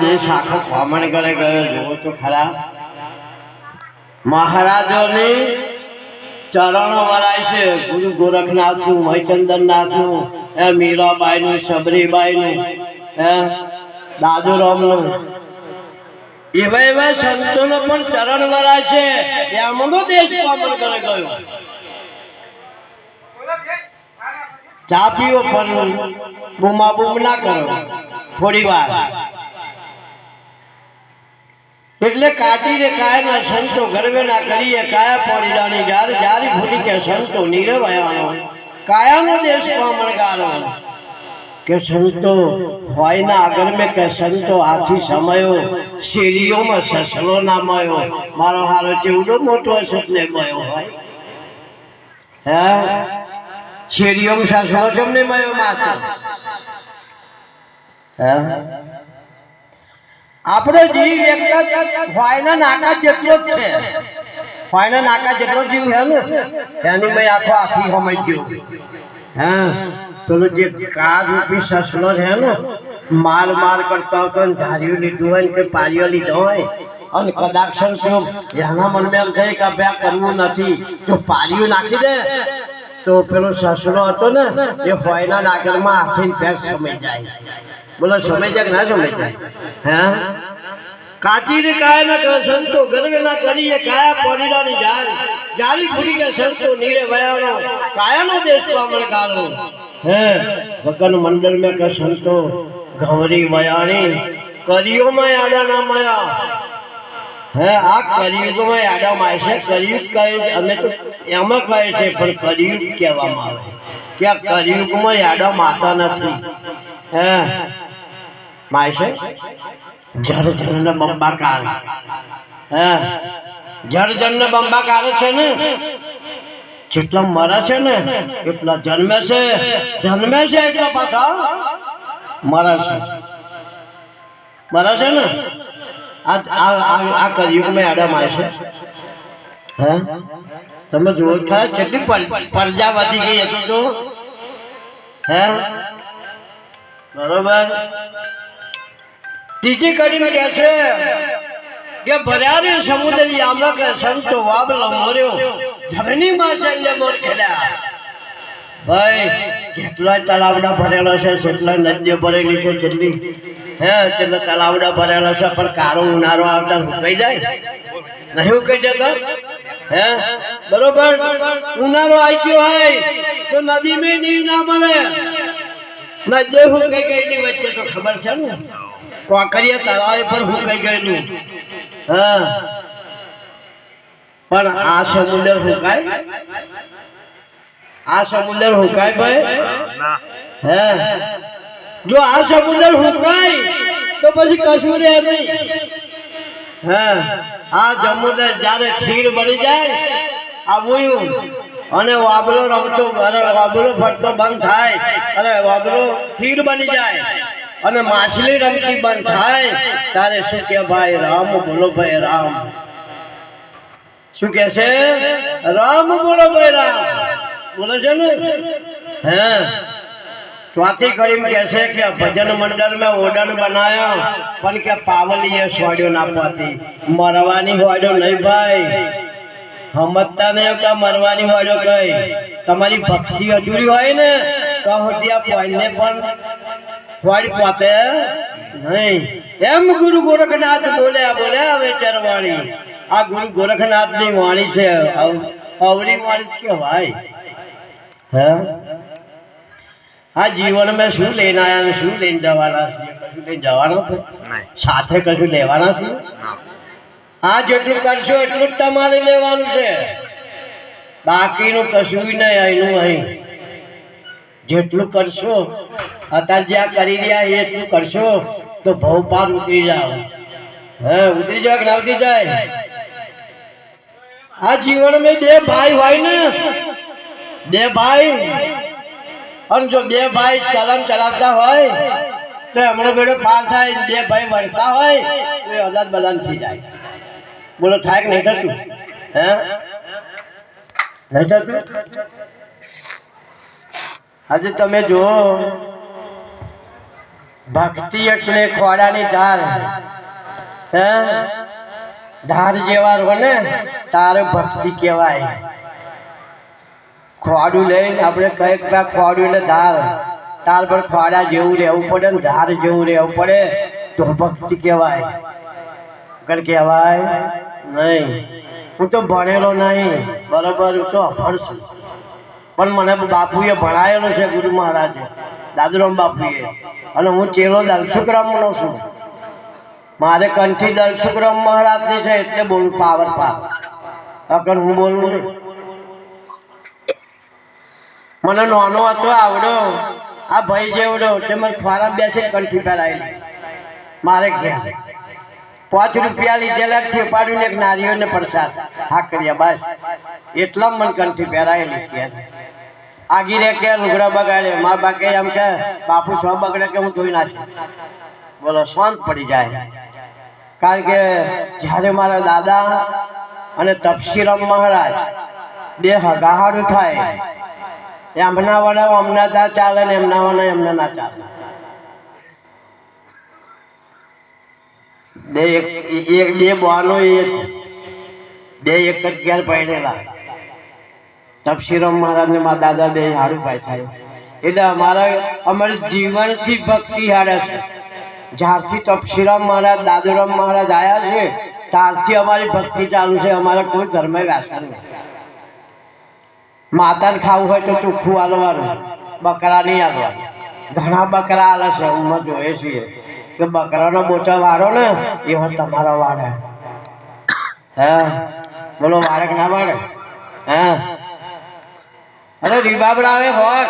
દેશ આખો ભ્રમણ કરે ગયો જોવો તો ખરા. મહારાજોની ચરણો વરાય છે, ગુરુ ગોરખનાથનું મહેચંદરનાથનું હે મીરાબાઈનું, શબરીબાઈનું હે દાદુરામનું. એવા એવા સંતોનો પણ ચરણ વરાય છે એમનો દેશ પામન કરે ગયો. ચા પીવો પણ બૂમા બૂમ ના કરો, થોડી વાર. એટલે કાચી રે કાયના સંતો ગરવે ના કરીએ, કાયા પોડીડાની ગાર જારી ભૂલી કે સંતો નીરવાયાનો કાયાનો દેશ પામણ ગારો. કે સંતો હોય ના આગળ મેં કે સંતો આથી સમયો, શેરીઓમાં સસલો ના મયો, મારો હારો ચેવડો મોટો સપને મયો હોય. હે? શેરીઓમાં સસલો જમને મયો માતા હે? આપણો જીવ એક વાયના નાકા જેટલો જ છે. વાયના નાકા જેટલો જીવ છે ને, એની મેં આખો આથી સમજ્યો હા, પેલો જે કાર રૂપી સસલો છે ને, માર માર કરતા હતો ને ધાર્યું લીધું હોય ને કે પારીઓ લીધો હોય, અને કદાચ જો એના મનમાં એમ થાય કે અભ્યાસ કરવું નથી. તો પારીઓ નાખી દે. તો પેલો સસલો હતો ને, એ હોયના નાગરમાં હાથીને પેર સમય જાય. બોલો સમય કે ના સમય જાય? હે? કાચી કાયા ના કહે સંતો ગર્વે ના કરીએ, કાયા પડીડાની જાર જારી ફૂટી કે સંતો નીરે વયાનો કાયાનો દેશ પામણ કારો હે? ભગવાન મંડળ મેં કે સંતો ઘવરી વયાણી કરીઓમાં યાદા ના માયા. હે? આ કરિયુગમાં આડા માય છે. કરિયુગ કહે અમે તો એમાં કહે છે, પણ કરિયુગ કહેવામાં આવે. કે આ કરિયુગમાં યાદા માતા નથી. હે? માય જળ જન બંબાકાર. હે? જળ જન બંબાકાર છે ને? જેટલા મરે છે ને, એટલા જન્મે છે. જન્મે છે એટલા પાછા મરે છે. મરે છે ને? આ આ આ- આ કરિયુગમાં એડમ આવશે હે? તમે જુઓ ખરા કેટલી પર- પ્રજા વધી ગઈ હતી જો. હે? બરોબર? ત્રીજી કડીને કહે છે કે ભર્યા રે સમુદ્ર યામક સંતો વાબલો મોર્યો, ધરણી માં શૈલ્ય મોર ખેડ્યા. ભાઈ, જેટલા તલાવડા ભરેલા છે કેટલા નદીઓ ભરેલી છે, જેટલી હે, જેટલા તલાવડા ભરેલા છે, પણ કારો ઉનારો આવતા સુકાઈ જાય. નહીં ઉકાઈ જતો? હે? બરોબર? ઉનારો આવી ગયો હોય, તો નદી મેં નીર ના મળે. નદી સુકાઈ ગયેલી વચ્ચે તો ખબર છે ને? કોકરિયા તળાવે પર સુકાઈ ગયેલું. હા. પણ આ સમુદ્ર હુકાય? આ સમુદ્ર હુકાય ભાઈ? હે? જો આ સમુદ્ર હુકાય તો પછી કશું રહે નહીં. હે? આ સમુદ્ર જ્યારે ખીર બની જાય આવ્યું અને વાબલો રમતો અરે વાબલો ફરતો બંધ થાય અરે વાબલો ખીર બની જાય. અને માછલી રમતી બંધ થાય, ત્યારે શું કે ભાઈ, રામ બોલો ભાઈ, રામ. શું કે છે? રામ બોલો ભાઈ, રામ. બોલો છે ને? હે? ચોથી કરીને કે છે કે ભજન મંડળ મેં ઓડન બનાયો, પણ કે પાવલીએ સોડ્યો ના પાતી મરવાની વાડ્યો નહીં ભાઈ. સમજતા નહીં કે મરવાની વાડ્યો કઈ. તમારી ભક્તિ અધૂરી હોય ને, તો ત્યાં પોઈને પણ હોડી પાસે નહીં. એમ ગુરુ ગોરખનાથ બોલ્યા બોલ્યા હવે ચરવાણી આ ગુરુ ગોરખનાથની વાણી છે. અવ- અવરી વાણી કહેવાય. હે? આ જીવન મેં શું લઈને આવ્યા ને શું લઈને જવાના છીએ? કશું લઈને જવાના? સાથે કશું લેવાના છે? આ જેટલું કરશો એટલું જ તમારે લેવાનું છે. બાકીનું કશું નહીં અહીંનું અહીં. જેટલું કરશો, અત્યારે જ્યાં કરી રહ્યા એટલું કરશો, તો ભવ પાર ઉતરી જાઓ. હે, ઉતરી જાવ ઉતરી જાય? આ જીવનમાં બે ભાઈ હોય ને, બે ભાઈ, અને જો બે ભાઈ ચલન ચલાવતા હોય, તો હમણાં બેડો પાર થાય, બે ભાઈ વળતા હોય, તો એ અદાદ બદામ થઈ જાય. બોલો, થાય કે નહીં થતું? હે? નહીં થતું? આજે તમે જુઓ, ભક્તિ એટલે ખોડાની ધાર. હે? ધાર જેવા રહો ને, તારે ભક્તિ કહેવાય. ખોડું લઈને આપણે કંઈક પા ખોડું એટલે ધાર. તાર પર ખોડા જેવું રહેવું પડે ને ધાર જેવું રહેવું પડે, તો ભક્તિ કહેવાય. અગર કહેવાય નહીં. હું તો ભણેલો નહીં. બરાબર, હું તો અભણ છું. પણ મને બાપુએ ભણાયેલો છે ગુરુ મહારાજે દાદુરામ બાપુએ. અને હું ચેલો દલસુકરામનો છું. મારે કંઠી દલસુકરામ મહારાજની છે એટલે બોલું પાવર પાવર અગર હું બોલું નહીં. મને નાનો હતો આવડો આ ભાઈ જેવડો તે મને ખોરાક બેસી કંઠી પહેરાયેલી. મારે ગયા પાંચ રૂપિયા લીધેલા થેપાડ્યું ને એક નારીઓને પ્રસાદ. હા, કર્યા, બસ. એટલા મને કંઠી પહેરાયેલી ઘેર. આગી રે કે લુગડા બગાડે. મા બાકે એમ કે, બાપુ, સો બગડે કે હું ધોઈ નાખું બોલો, શાંત પડી જાય. કારણ કે જ્યારે મારા દાદા અને તપસીરામ મહારાજ બે હગાહાડું થાય, એમના વડા અમના ના ચાલે ને એમના વડા એમને ના ચાલે. બે એક બે બવાનો એક બે એક જ ઘેર પહેરેલા તપસીરામ મહારાજને મારા દાદા બે હારું ભાઈ થાય. એટલે અમારા અમારી જીવનથી ભક્તિ હારે છે. જ્યારથી તપસીરામ મહારાજ, દાદુરામ મહારાજ આવ્યા છે, ત્યારથી અમારી ભક્તિ ચાલુ છે. અમારા કોઈ ઘરમાં વ્યાસન નહીં. માતાને ખાવું હોય તો ચોખ્ખું હાલવાનું બકરા નહીં હાલવાનું ઘણા બકરા હાલે છે. અમે જોઈએ છીએ કે બકરાનો બોચો વાળો ને, એવો તમારો વાળે હે? બોલો વાળક ના વાળે હે? અરે રીબાબરાવે હોત.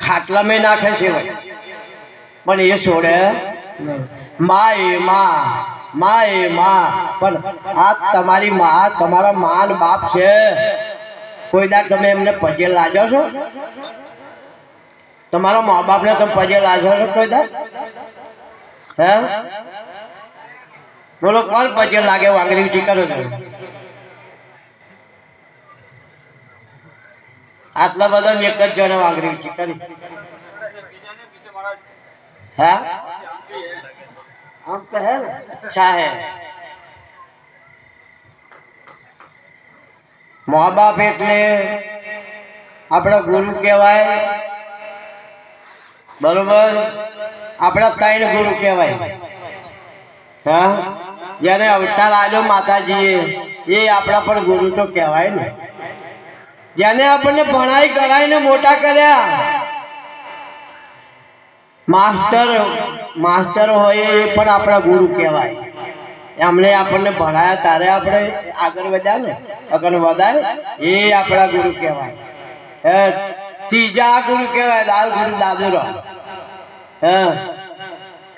ખાટલામાં નાખે છે પણ એ છોડે માય મા એ માં. મા માં પણ આ તમારી માં, તમારા માન બાપ છે. કોઈ દાડ તમે એમને પજે લાજો છો? તમારા મા બાપને તમે પજે લાજો છો કોઈ દાડ? હે? બોલો, કોણ પજે લાગે? વાંગડી કરો છો? આટલા બધા એક જ જણે વાંગરી ઊંચી હા? આમ તો હે અચ્છા હે. મા બાપ એટલે આપણા ગુરુ કહેવાય. બરોબર? આપણા ત્રણ ગુરુ કહેવાય. હા? જેને અવતાર આવ્યો માતાજીએ, એ આપણા પણ ગુરુ તો કહેવાય ને. જેને આપણને ભણાઈ કરાઈને મોટા કર્યા. માસ્ટર માસ્ટર હોય એ પણ આપણા ગુરુ કહેવાય. એમણે આપણને ભણાયા તારે આપણે આગળ વધ્યા ને આગળ વધાય એ આપણા ગુરુ કહેવાય. હે, ત્રીજા ગુરુ કહેવાય દાદ ગુરુ દાદુરો.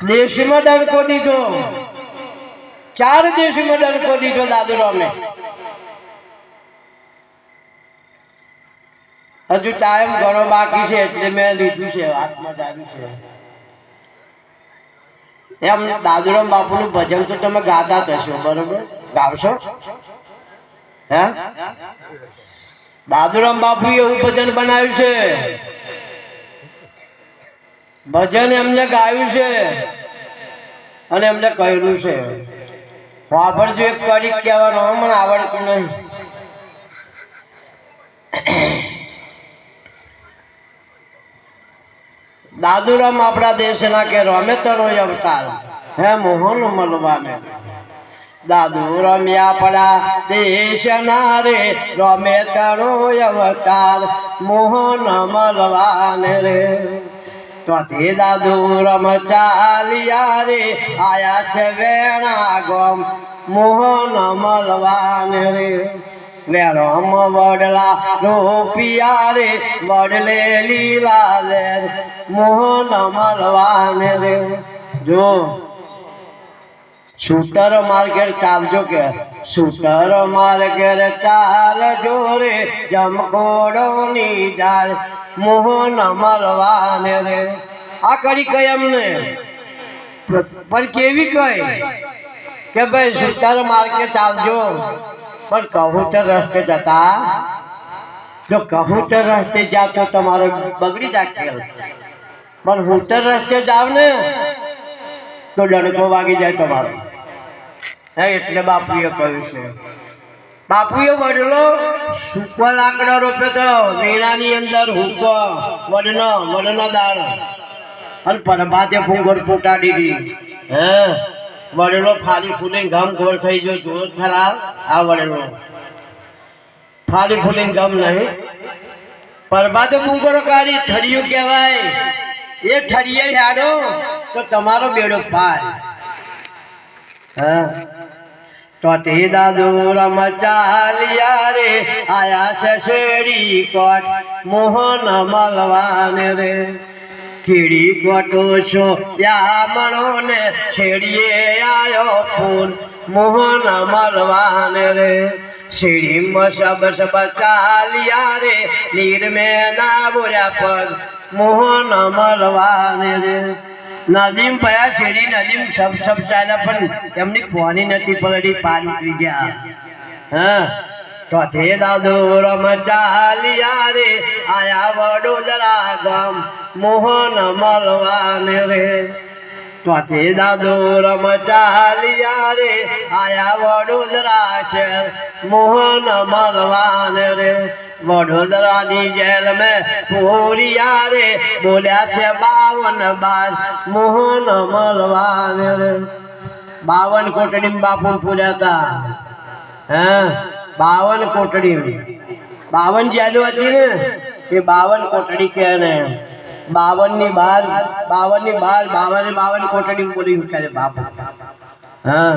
દેશમાં ડંકો દીધો. ચાર દેશમાં દડકો દીધો દાદુરો અમને હજુ ટાઈમ ઘણો બાકી છે એટલે મેં લીધું છે, હાથમાં ચાલુ છે. એમ દાદુરામ બાપુનું ભજન તો તમે ગાતા થશો બરોબર? ગાવશો? હે? દાદુરામ બાપુ એવું ભજન બનાવ્યું છે. ભજન એમને ગાયું છે અને એમને કહ્યું છે. વાપરજો એક કડીક કહેવાનું મને આવડતું નહીં. દાદુરામ આપણા દેશના કે રમે તનો અવતાર. હે મોહન મળવાને દાદુ રમ્યા પડા દેશના રે રમે તણો અવતાર. મોહન મળવાને રે. ચોથી દાદુ રમ ચાલિયા રે, આયા છે વેણા ગમ મોહન મળવાને રે. વેણમ વડલા રોપિયા રે વડલે લીલા લે મોહન મળવાને રે જો શૂટર માર્કેટ ચાલજો કે શૂટર માર્કેટ ચાલજો રે જમકોડોની જાળ મોહન મળવાને રે આ કડી કઈ એમને પણ કેવી કઈ કે ભાઈ શૂટર માર્કેટ ચાલજો પણ કહું તો રસ્તે જતા, જો કહું તો રસ્તે જાતો તમારો બગડી જાય ખેલ પણ હુતર રસ્તે જાવ ને, તો ડણકો વાગી જાય તમારો. હે, એટલે બાપુએ કહ્યું છે. બાપુએ વડલો સૂકો લાકડો રોપ્યો તો મેળાની અંદર હુકો, વડનો વડનો દાળ અને પરભાતે ભૂંગર પોટાડી દીધી. હે? વડલો ફાલી ફૂલીને ગમ ગોળ થઈ ગયો. જુઓ ખરા, આ વડેલો ફાલી ફૂલીને ગમ નહીં. પરબાદ ભૂંગરો કાઢી થડિયું કહેવાય. એ ઠળીએ હેડો, તો તમારો બેડો પાર હા. તો તે દાદુ રમચાલિયા રે, આયા છે શેરી કોટ, મોહન મલવાન રે. ખીડી કોટો છો? યામણો ને છેડીએ આયો ફૂલ મોહન મલવાને રે. શેરીમાં સબ સબ ચાલિયા રે. નીરમે ના બોર્યા પગ. મોહન મલવાને રે. નદીમ પયા શેરી નદીમ સબ સબ ચાલ્યા, પણ એમની ફોની નથી પલડી, પાર ઉતરી ગયા. હા. ચોથે દાદો રમ ચાલિયા રે. આયા વડોદરા ગામ. મોહન મલવાને રે. ચોથે દાદો રમ રે. આયા વડોદરા શહેર મોહન મલવાને રે. વડોદરાની જેલ મેં પૂરિયા રે. બોલ્યા છે બાવન બાર મોહન મલવાને રે. બાવન કોટડી બાપુ પૂર્યા હતા હે? બાવન કોટડી બાવન જેલ હતી ને? એ બાવન કોટડી કહે ને? બાવનની બાર બાવનની બાર બાવનની બાવન કોટડી બોલી મૂક્યા છે બાપુ હા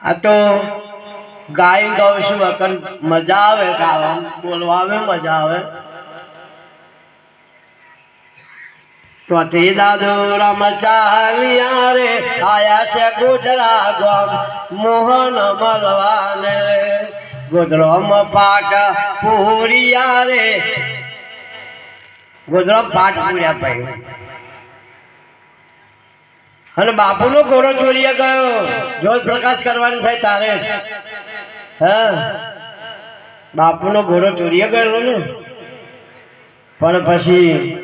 આ તો ગાય ગાઉં છું અકન મજા આવે ગાવા બોલવામાં મજા આવે તો તે દાદુ રમ ચાલિયા રે આયા છે ગોધરા ગામ મોહન મલવાને રે ગોધરામ પાટ પૂરિયા રે ગોધરામ પાટ પૂર્યા ભાઈ. અને બાપુનો ઘોડો ચોરીએ ગયો. જોત પ્રકાશ કરવાની થાય તારે. હા? બાપુનો ઘોડો ચોરીએ ગયો ને? પણ પછી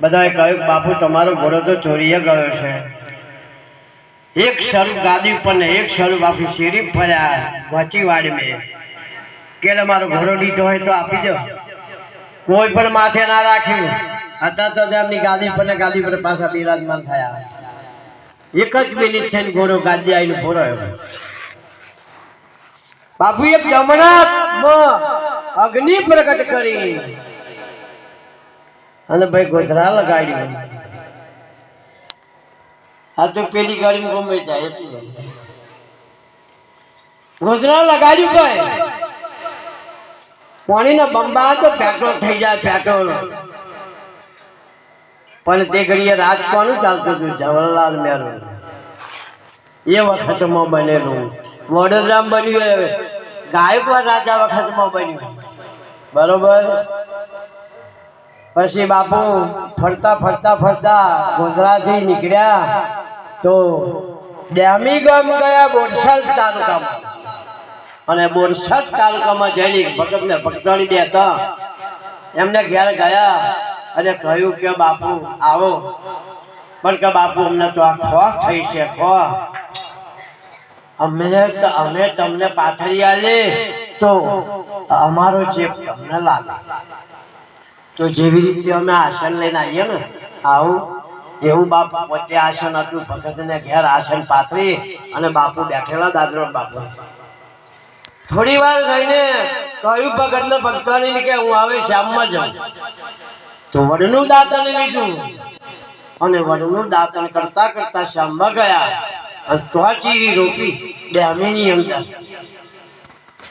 બધાએ કહ્યું, બાપુ, તમારો ઘોડો તો ચોરીએ ગયો છે. એક સ્વરૂપ ગાદી ઉપર ને એક સ્વરૂપ આપી શેરી ફર્યા વાડી મેં કે મારો ઘોડો લીધો હોય તો આપી દો. કોઈ પણ માથે ના રાખ્યું હતા તો તેમની ગાદી પર ને ગાદી પર પાછા બિરાજમાન થયા. એક જ મિનિટ થઈને ઘોડો ગાદી આવીને ઘોડો આવ્યો બાપુ, એક જમણામાં અગ્નિ પ્રગટ કરી. અને ભાઈ ગોધરા લગાડ્યું. આ તો પેલી ગાડીમાં ગમે જાય એટલી ગોધરા લગાડ્યું ભાઈ. પાણીનો બંબા તો પેટ્રોલ થઈ જાય પેટ્રોલ. પણ તે ઘડીએ રાજ ચાલતું હતું? જવાહરલાલ નહેરુ. એ વખતમાં બનેલું. વડોદરામાં બન્યું હવે. ગાયકવાડ રાજા વખતમાં બન્યું. બરોબર? પછી બાપુ ફરતા ફરતા ફરતા ગોધરાથી નીકળ્યા તો ડેમી ગામ ગયા બોરસદ તાલુકામાં. અને બોરસદ તાલુકામાં જઈને ભગતને ભગતવાળી બે હતા એમને ઘેર ગયા અને કહ્યું કે, બાપુ, આવો. પણ કે, બાપુ, અમને તો આ ખોસ થઈ છે ખો અમને અમે તમને પાથરી આલે તો, અમારો ચેપ તમને લાગે. તો જેવી રીતે અમે આસન લઈને આવીએ ને, આવું. એવું બાપુ, પોતે આસન હતું, ભગતને ઘેર આસન પાથરી અને બાપુ બેઠેલા દાદરો બાપુ. થોડી વાર થઈને કહ્યું ભગતને ભક્તોની કે હું આવે શ્યામમાં જાઉં. તો વડનું દાંતણ લીધું. અને વડનું દાંતણ કરતા કરતા શ્યામમાં ગયા. અને તો ચીરી રોપી ડેમીની અંદર.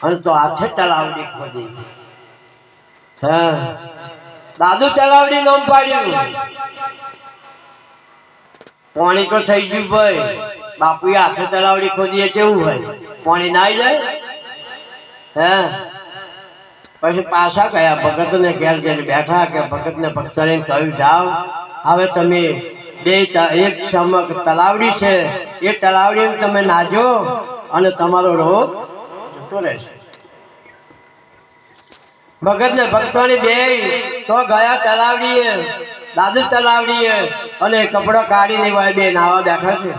અને તો હાથે તલાવડી ખોદી. હા. દાદુ તલાવડી નામ પાડ્યું. પાણી તો થઈ ગયું ભાઈ. બાપુએ હાથે તલાવડી ખોદીએ, કેવું હોય? પાણી ના જાય? હે? પછી પાછા ગયા ભગતને ઘેર જઈને બેઠા કે ભગતને ભક્તને કહ્યું, જાઓ. હવે તમે બે એક સમક તલાવડી છે, એ તલાવડી તમે નાજો અને તમારો રોગ જતો રહેશે. ભગતને ભક્તોની બે તો ગયા તલાવડીએ, દાદુ તલાવડીએ અને કપડો કાઢીને ભાઈ બે નાવા બેઠા છે.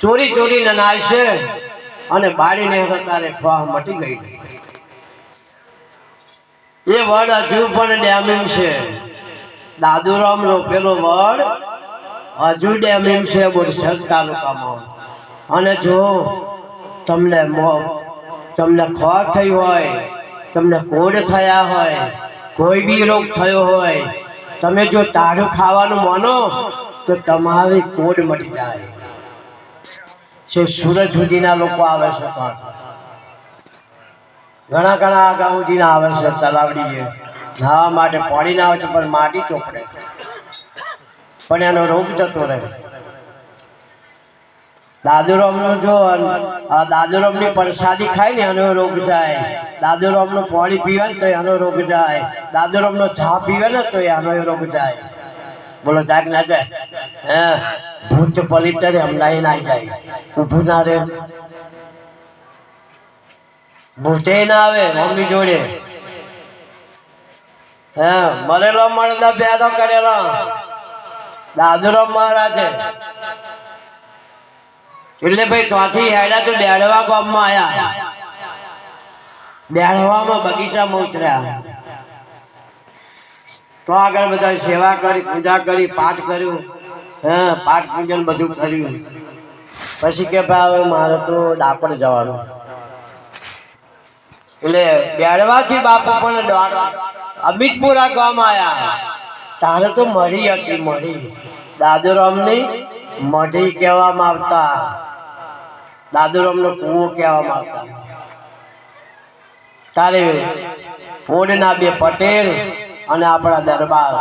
ચોરી ચોરીને નાય છે અને બાળીને તારે ખવા મટી ગઈ એ વડ હજુ પણ ડેમિંગ છે. દાદુરામ રોપેલો વડ હજુ ડેમિંગ છે બોરસદ તાલુકામાં. અને જો તમને તમને ખોર થઈ હોય, તમને કોડ થયા હોય, કોઈ બી રોગ થયો હોય, તમે જો તારું ખાવાનું માનો, તો તમારી કોડ મટી જાય. છે સૂરજ સુધીના લોકો આવે છે પણ ઘણા ઘણા આગા સુધીના આવે છે, તલાવડી છે. નાવા માટે પાણી ના આવે છે પણ માટી ચોપડે. પણ એનો રોગ જતો રહે. દાદુરામનો જો દાદુરામની પ્રસાદી ખાય ને એનો રોગ જાય. દાદુરામનું પાણી પીવે ને તો એનો રોગ જાય. દાદુરામનો ચા પીવે ને તો એનો રોગ જાય. બોલો જાય ના જાય. હે? ભૂત પલિતરે હમણાં ના જાય. ઊભું ના રહે. ભૂતે ના આવે, મમ્મી જોડે. હે, મરેલો મળેલા પેદો કરેલો. દાદુરામ મહારાજે. એટલે ભાઈ ત્યાંથી હેડા તો બેડવા ગામમાં આવ્યા બેડવામાં બગીચામાં ઉતર્યા. તો આગળ બધા સેવા કરી, પૂજા કરી, પાઠ કર્યું. હા, પાઠ પૂજન બધું કર્યું. પછી કે ભાઈ, હવે મારે તો ડાકોર જવાનું. એટલે બેડવાથી બાપુ પણ અમિતપુરા આવ્યા આયા. તારે તો મળી હતી મળી દાદુરામની મઢી કહેવામાં આવતા. દાદુરામનો કૂવો કહેવામાં આવતા. તારે પોડના બે પટેલ અને આપણા દરબાર.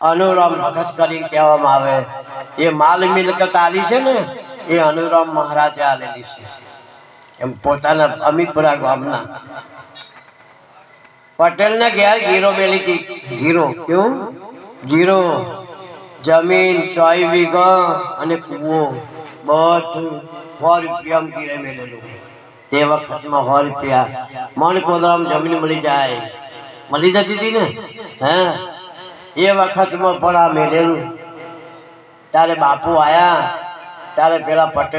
અનુરામ ભગત કરીને કહેવામાં આવે. એ માલ મિલકત આલી છે ને, એ અનુરામ મહારાજે આલેલી છે. એમ પોતાના અમિતપુરા ગામના. પટેલને ઘેર ગીરો મેલી હતી. ગીરો કેવું? ગીરો, જમીન ચોઈ વીઘા અને કૂવો. બધું સો રૂપિયામાં ગીરે મેલેલું. તે વખતમાં સો રૂપિયા. મન કોદરામ જમીન મળી જાય. મળી જતી હતી ને? હે? એ વખતમાં પણ આ મેલેલું. તારે બાપુ આયા. ત્યારે પેલા પટેલ